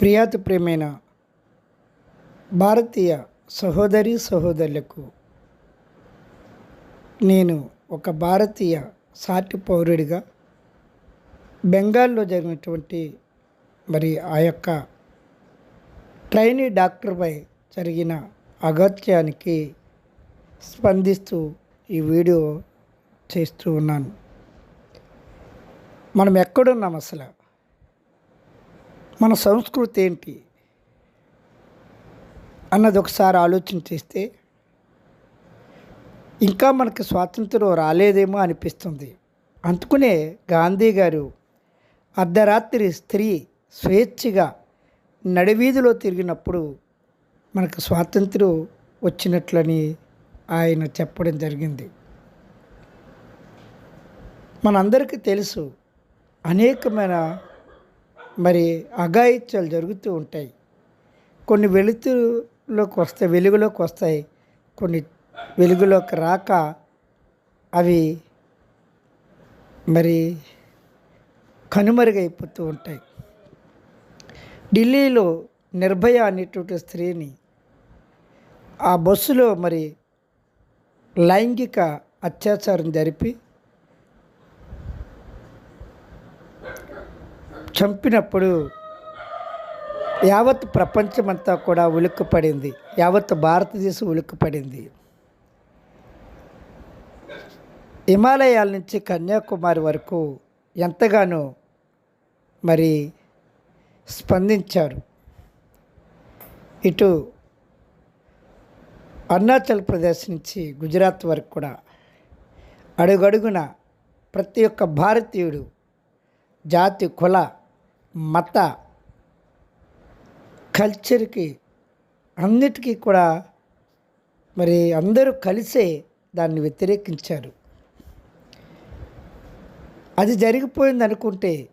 ప్రియాతి ప్రేమైన భారతీయ సహోదరి సహోదరులకు నేను ఒక భారతీయ సాటి పౌరుడిగా బెంగాల్లో జరిగినటువంటి మరి ఆ యొక్క ట్రైనీ డాక్టర్పై జరిగిన అగత్యానికి స్పందిస్తూ ఈ వీడియో చేస్తూ ఉన్నాను. మనం ఎక్కడున్నాం అసలు? మన సంస్కృతి ఏంటి అన్నది ఒకసారి ఆలోచన చేస్తే ఇంకా మనకి స్వాతంత్రం రాలేదేమో అనిపిస్తుంది. అందుకునే గాంధీ గారు అర్ధరాత్రి స్త్రీ స్వేచ్ఛగా నడివీధిలో తిరిగినప్పుడు మనకు స్వాతంత్రం వచ్చినట్లని ఆయన చెప్పడం జరిగింది. మనందరికీ తెలుసు అనేకమైన మరి అఘాయిత్యాలు జరుగుతూ ఉంటాయి. కొన్ని వెలుతులోకి వస్తాయి వెలుగులోకి వస్తాయి. కొన్ని వెలుగులోకి రాక అవి మరి కనుమరుగైపోతూ ఉంటాయి. ఢిల్లీలో నిర్భయ అనేటువంటి స్త్రీని ఆ బస్సులో మరి లైంగిక అత్యాచారం జరిపి చంపినప్పుడు యావత్ ప్రపంచమంతా కూడా ఉలిక్కుపడింది. యావత్ భారతదేశం ఉలిక్కుపడింది. హిమాలయాల నుంచి కన్యాకుమారి వరకు ఎంతగానో మరి స్పందించారు. ఇటు అరుణాచల్ ప్రదేశ్ నుంచి గుజరాత్ వరకు కూడా అడుగడుగున ప్రతి ఒక్క భారతీయుడు జాతి కుల మత కల్చర్కి అన్నిటికీ కూడా మరి అందరూ కలిసే దాన్ని వ్యతిరేకించారు. అది జరిగిపోయింది అనుకుంటే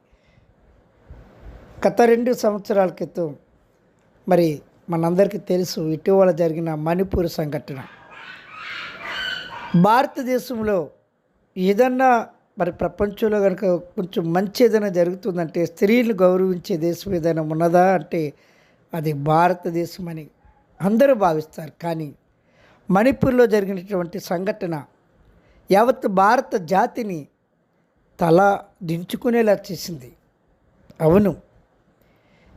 గత రెండు సంవత్సరాల క్రితం మరి మనందరికీ తెలుసు ఇటీవల జరిగిన మణిపూర్ సంఘటన. భారతదేశంలో ఏదన్నా మరి ప్రపంచంలో కనుక కొంచెం మంచి ఏదైనా జరుగుతుందంటే స్త్రీలు గౌరవించే దేశం ఏదైనా ఉన్నదా అంటే అది భారతదేశం అని అందరూ భావిస్తారు. కానీ మణిపూర్లో జరిగినటువంటి సంఘటన యావత్ భారత జాతిని తల దించుకునేలా చేసింది. అవును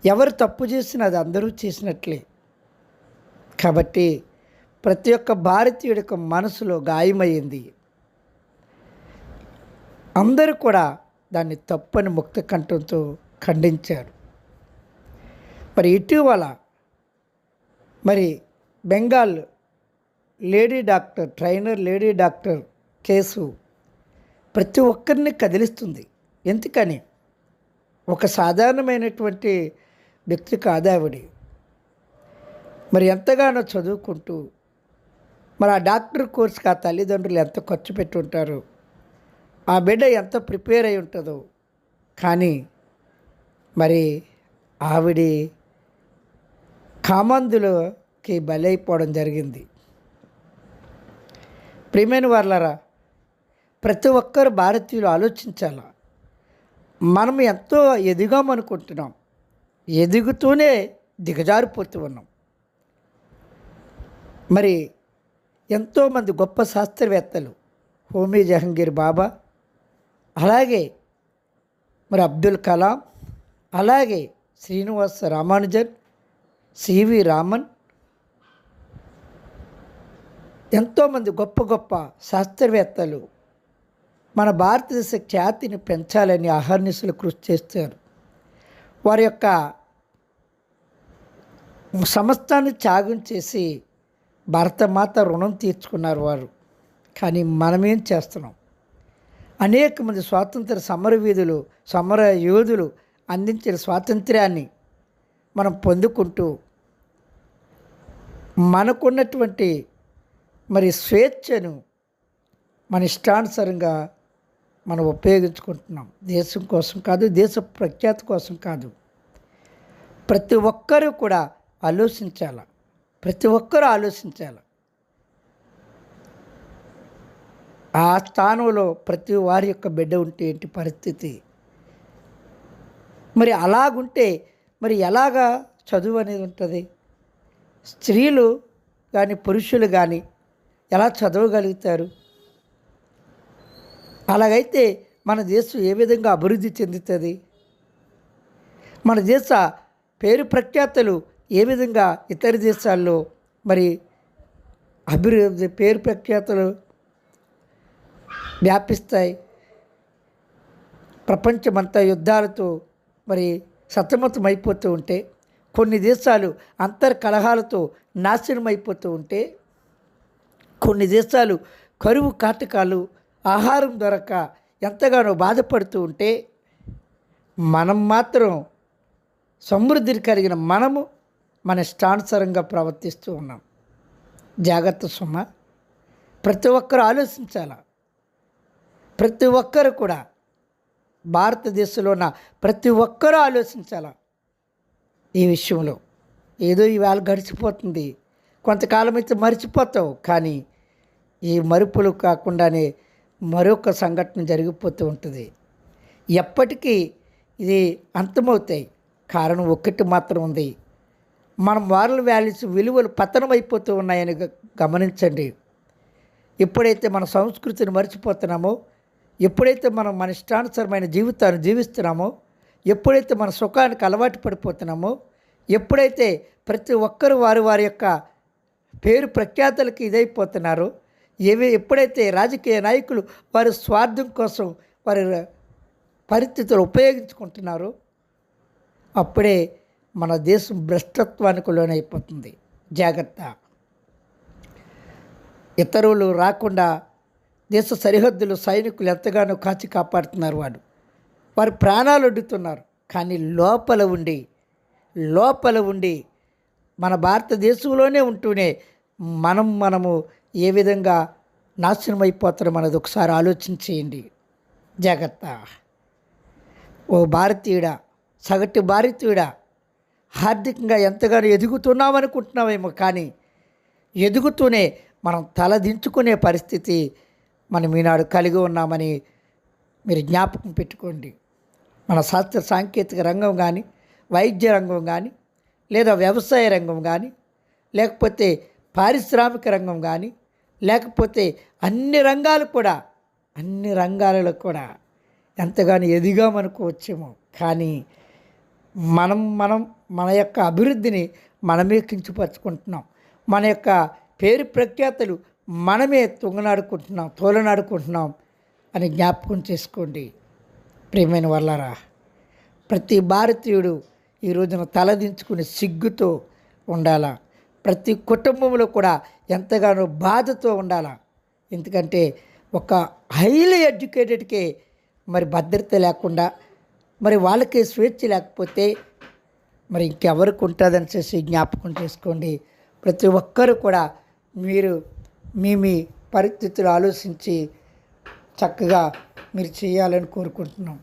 ఎవరు తప్పు చేసినా అది అందరూ చేసినట్లే. కాబట్టి ప్రతి ఒక్క భారతీయుడి యొక్క మనసులో గాయమైంది. అందరూ కూడా దాన్ని తప్పని ముక్త కంఠంతో ఖండించారు. మరి ఇటీవల మరి Bengal lady doctor trainer lady doctor case ప్రతి ఒక్కరిని కదిలిస్తుంది. ఎందుకని? ఒక సాధారణమైనటువంటి వ్యక్తి కాదావిడి మరి ఎంతగానో చదువుకుంటూ మరి ఆ డాక్టర్ కోర్సుకి ఆ తల్లిదండ్రులు ఎంత ఖర్చు పెట్టి ఉంటారు ఆ బిడ్డ ఎంత ప్రిపేర్ అయి ఉంటుందో. కానీ మరి ఆవిడి కామందులకి బలైపోవడం జరిగింది. ప్రియమైన వాళ్ళరా ప్రతి ఒక్కరు భారతీయులు ఆలోచించాల? మనం ఎంతో ఎదిగామనుకుంటున్నాం ఎదుగుతూనే దిగజారిపోతూ ఉన్నాం. మరి ఎంతోమంది గొప్ప శాస్త్రవేత్తలు హోమీ జహంగీర్ బాబా అలాగే మరి అబ్దుల్ కలాం అలాగే శ్రీనివాస రామానుజన్ సివి రామన్ ఎంతోమంది గొప్ప గొప్ప శాస్త్రవేత్తలు మన భారతదేశ ఖ్యాతిని పెంచాలని అహర్నిశలు కృషి చేస్తారు. వారి యొక్క సమస్తాన్ని త్యాగం చేసి భరతమాత రుణం తీర్చుకున్నారు వారు. కానీ మనమేం చేస్తున్నాం? అనేక మంది స్వాతంత్ర సమరవీధులు సమర యోధులు అందించిన స్వాతంత్ర్యాన్ని మనం పొందుకుంటూ మనకున్నటువంటి మరి స్వేచ్ఛను మన ఇష్టానుసారంగా మనం ఉపయోగించుకుంటున్నాం. దేశం కోసం కాదు దేశ ప్రఖ్యాతి కోసం కాదు. ప్రతి ఒక్కరూ కూడా ఆలోచించాల. ప్రతి ఒక్కరూ ఆలోచించాలి. ఆ స్థానంలో ప్రతి వారి యొక్క బిడ్డ ఉంటే ఏంటి పరిస్థితి? మరి అలాగుంటే మరి ఎలాగా చదువు అనేది ఉంటుంది? స్త్రీలు కానీ పురుషులు కానీ ఎలా చదవగలుగుతారు? అలాగైతే మన దేశం ఏ విధంగా అభివృద్ధి చెందుతుంది? మన దేశ పేరు ప్రఖ్యాతలు ఏ విధంగా ఇతర దేశాల్లో మరి అభివృద్ధి పేరు ప్రఖ్యాతలు వ్యాపిస్తాయి. ప్రపంచమంతా యుద్ధాలతో మరి సతమతం అయిపోతూ ఉంటే కొన్ని దేశాలు అంతర్కలహాలతో నాశనం అయిపోతూ ఉంటే కొన్ని దేశాలు కరువు కాటకాలు ఆహారం దొరక ఎంతగానో బాధపడుతూ ఉంటే మనం మాత్రం సమృద్ధిని కలిగిన మనము మన ఇష్టానుసారంగా ప్రవర్తిస్తూ ఉన్నాం. జాగ్రత్త సుమ. ప్రతి ఒక్కరు ఆలోచించాలా? ప్రతి ఒక్కరు కూడా భారతదేశంలో ఉన్న ప్రతి ఒక్కరూ ఆలోచించాల ఈ విషయంలో. ఏదో ఈవేళ గడిచిపోతుంది. కొంతకాలం అయితే మర్చిపోతావు. కానీ ఈ మరుపులు కాకుండానే మరొక సంఘటన జరిగిపోతూ ఉంటుంది. ఎప్పటికీ ఇది అంతమవుతాయి. కారణం ఒక్కటి మాత్రం ఉంది. మన మారల్ వాల్యూస్ విలువలు పతనమైపోతూ ఉన్నాయని గమనించండి. ఎప్పుడైతే మన సంస్కృతిని మర్చిపోతున్నామో ఎప్పుడైతే మనం మన ఇష్టానుసరమైన జీవితాన్ని జీవిస్తున్నామో ఎప్పుడైతే మన సుఖానికి అలవాటు పడిపోతున్నామో ఎప్పుడైతే ప్రతి ఒక్కరు వారి వారి యొక్క పేరు ప్రఖ్యాతలకి ఇదైపోతున్నారో ఏవి ఎప్పుడైతే రాజకీయ నాయకులు వారి స్వార్థం కోసం వారి పరిస్థితులు ఉపయోగించుకుంటున్నారో అప్పుడే మన దేశం భ్రష్టత్వానికి లోనైపోతుంది. జాగ్రత్త. ఇతరులు రాకుండా దేశ సరిహద్దులు సైనికులు ఎంతగానో కాచి కాపాడుతున్నారు వాడు. వారి ప్రాణాలు అడ్డుతున్నారు కానీ లోపల ఉండి లోపల ఉండి మన భారతదేశంలోనే ఉంటూనే మనం మనము ఏ విధంగా నాశనం అయిపోతారో అనేది ఒకసారి ఆలోచించేయండి జాగ్రత్త. ఓ భారతీయుడా సగటు భారతీయుడా ఆర్థికంగా ఎంతగానో ఎదుగుతున్నాం అనుకుంటున్నామేమో కానీ ఎదుగుతూనే మనం తల దించుకునే పరిస్థితి మనం ఈనాడు కలిగి ఉన్నామని మీరు జ్ఞాపకం పెట్టుకోండి. మన శాస్త్ర సాంకేతిక రంగం కానీ వైద్య రంగం కానీ లేదా వ్యవసాయ రంగం కానీ లేకపోతే పారిశ్రామిక రంగం కానీ లేకపోతే అన్ని రంగాలు కూడా అన్ని రంగాలలో కూడా ఎంతగానో ఎదిగామనుకోవచ్చేమో కానీ మనం మనం మన యొక్క అభివృద్ధిని మనమే కించపరుచుకుంటున్నాం మన యొక్క పేరు ప్రఖ్యాతలు మనమే తుంగనాడుకుంటున్నాం తోలనాడుకుంటున్నాం అని జ్ఞాపకం చేసుకోండి. ప్రియమైన వల్లరా ప్రతి భారతీయుడు ఈ రోజున తలదించుకుని సిగ్గుతో ఉండాలా. ప్రతి కుటుంబంలో కూడా ఎంతగానో బాధతో ఉండాలా. ఎందుకంటే ఒక హైలీ ఎడ్యుకేటెడ్కే మరి భద్రత లేకుండా మరి వాళ్ళకి స్వేచ్ఛ లేకపోతే మరి ఇంకెవరికి ఉంటుందని చేసి జ్ఞాపకం చేసుకోండి. ప్రతి ఒక్కరు కూడా మీరు మీ మీ పరిస్థితులు ఆలోచించి చక్కగా మీరు చేయాలని కోరుకుంటున్నాం.